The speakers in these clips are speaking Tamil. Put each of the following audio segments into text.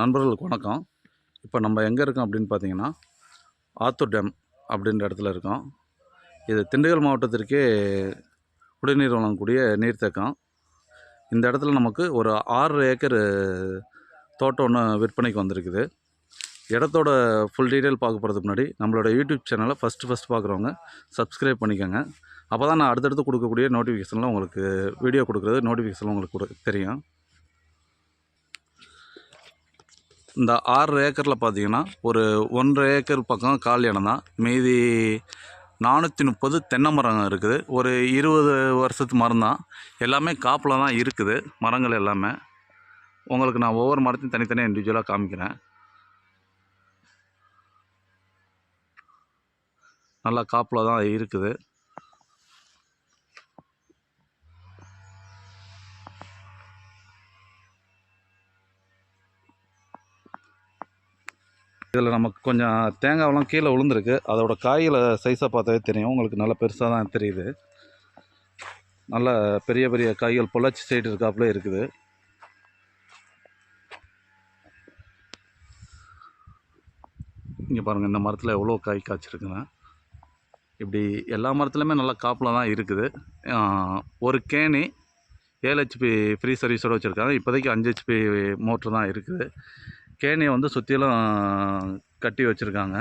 நண்பர்களுக்கு வணக்கம். இப்போ நம்ம எங்கே இருக்கோம் அப்படின்னு பார்த்தீங்கன்னா ஆத்தூர் டேம் அப்படின்ற இடத்துல இருக்கோம். இது திண்டுக்கல் மாவட்டத்திற்கே குடிநீர் வழங்கக்கூடிய நீர்த்தேக்கம். இந்த இடத்துல நமக்கு ஒரு ஆறு ஏக்கர் தோட்டம் ஒன்று விற்பனைக்கு வந்திருக்குது. இடத்தோட ஃபுல் டீட்டெயில் பார்க்க போகிறதுக்கு முன்னாடி நம்மளோட யூடியூப் சேனலை ஃபஸ்ட்டு ஃபஸ்ட் பார்க்குறவங்க சப்ஸ்கிரைப் பண்ணிக்கோங்க. அப்போ தான் நான் அடுத்தடுத்து கொடுக்கக்கூடிய நோட்டிஃபிகேஷனில் உங்களுக்கு வீடியோ கொடுக்குறது நோட்டிஃபிகேஷன் உங்களுக்கு கொடு- தெரியும். இந்த ஆறு ஏக்கரில் பார்த்தீங்கன்னா ஒரு ஒன்றரை ஏக்கர் பக்கம் கால் இடம் தான். மீதி நானூற்றி முப்பது தென்னை மரம் இருக்குது. ஒரு இருபது வருஷத்து மரம் தான். எல்லாமே காப்பில் தான் இருக்குது மரங்கள் எல்லாமே. உங்களுக்கு நான் ஒவ்வொரு மரத்தையும் தனித்தனியாக இண்டிவிஜுவலாக காமிக்கிறேன். நல்லா காப்பில் தான் இருக்குது. இதில் நமக்கு கொஞ்சம் தேங்காவெல்லாம் கீழே விழுந்துருக்கு. அதோட காயில் சைஸை பார்த்தாவே தெரியும். உங்களுக்கு நல்லா பெருசாக தான் தெரியுது. நல்ல பெரிய பெரிய காய்கள் பொள்ளாச்சி சைடு இருக்காப்புல இருக்குது. இங்கே பாருங்கள் இந்த மரத்தில் எவ்வளோ காய் காய்ச்சிருக்குங்க இப்படி எல்லா மரத்துலையுமே நல்லா காப்பில் தான் இருக்குது. ஒரு கேணி ஏழு ஹெச்பி ஃப்ரீ சர்வீஸோடு வச்சுருக்காங்க. இப்போதைக்கு அஞ்சு ஹெச்பி மோட்ரு தான் இருக்குது. கேணியை வந்து சுற்றிலும் கட்டி வச்சுருக்காங்க.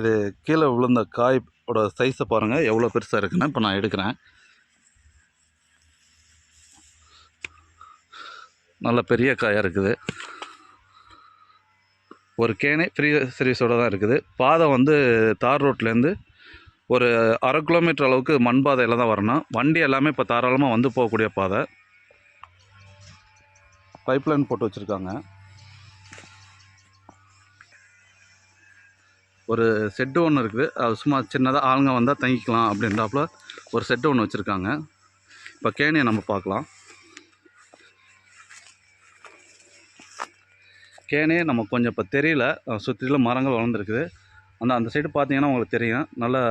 இது கீழே விழுந்த காயோட சைஸை பாருங்கள் எவ்வளோ பெருசாக இருக்குன்னு இப்போ நான் எடுக்கிறேன். நல்ல பெரிய காயாக இருக்குது. ஒரு கேணி ஃப்ரீ சர்வீஸோடு தான் இருக்குது. பாதை வந்து தார் ரோட்லேருந்து ஒரு அரை கிலோமீட்டர் அளவுக்கு மண் பாதையில் தான் வரணும். வண்டி எல்லாமே இப்போ தாராளமாக வந்து போகக்கூடிய பாதை. பைப்லைன் போட்டு வச்சுருக்காங்க. ஒரு செட்டு ஒன்று இருக்குது. அது சும்மா சின்னதாக ஆளுங்க வந்தால் தங்கிக்கலாம் அப்படின்றாப்புல ஒரு செட்டு ஒன்று வச்சுருக்காங்க. இப்போ கேணியை நம்ம பார்க்கலாம். கேணியே நமக்கு கொஞ்சம் இப்போ தெரியல. சுற்றிலும் மரங்கள் வளர்ந்துருக்குது. அந்த அந்த சைடு பார்த்தீங்கன்னா உங்களுக்கு தெரியும். நல்லா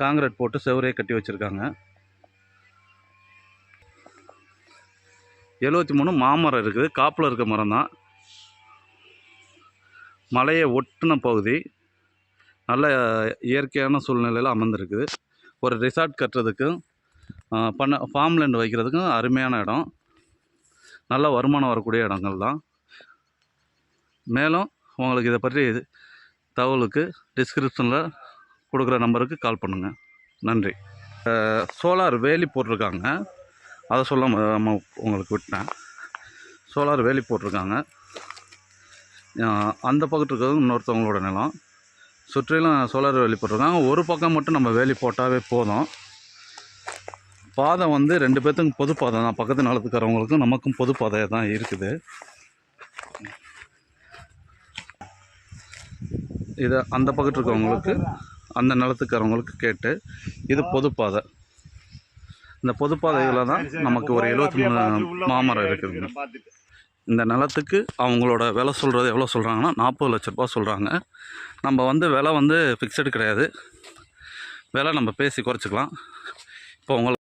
காங்கிரீட் போட்டு செவரே கட்டி வச்சுருக்காங்க. எழுபத்தி மூணு மாமரம் இருக்குது. காப்பில் இருக்க மரம் தான். மலையை ஒட்டின பகுதி. நல்ல இயற்கையான சூழ்நிலையில் அமர்ந்திருக்குது. ஒரு ரிசார்ட் கட்டுறதுக்கும் பண்ண ஃபார்ம் லேண்ட் வைக்கிறதுக்கும் அருமையான இடம். நல்ல வருமானம் வரக்கூடிய இடங்கள் தான். மேலும் உங்களுக்கு இதை பற்றி தகவலுக்கு டிஸ்கிரிப்ஷனில் கொடுக்குற நம்பருக்கு கால் பண்ணுங்கள் நன்றி. சோலார் வேலி போட்டிருக்காங்க. அதை சொல்ல நம்ம உங்களுக்கு விட்டேன். சோலார் வேலி போட்டிருக்காங்க. அந்த பக்கத்து இருக்கிறது இன்னொருத்தவங்களோட நிலம். சுற்றிலும் சோலார் வேலி போட்டிருக்காங்க. ஒரு பக்கம் மட்டும் நம்ம வேலி போட்டாவே போதும். பாதை வந்து ரெண்டு பேர்த்துக்கும் பொது பாதை தான். பக்கத்து நிலத்துக்காரவங்களுக்கும் நமக்கும் பொது பாதை தான் இருக்குது. இதை அந்த பக்கத்து இருக்கவங்களுக்கு அந்த நிலத்துக்காரவங்களுக்கு கேட்டு இது பொது பாதை. இந்த பொது பாதையில் தான் நமக்கு ஒரு எழுபத்தி மூணு மாமரம் இருக்குதுங்க இந்த நிலத்துக்கு அவங்களோட விலை சொல்கிறது எவ்வளோ சொல்கிறாங்கன்னா நாற்பது லட்ச ரூபா சொல்கிறாங்க நம்ம வந்து விலை வந்து ஃபிக்ஸடு கிடையாது. விலை நம்ம பேசி குறைச்சிக்கலாம். இப்போ உங்களுக்கு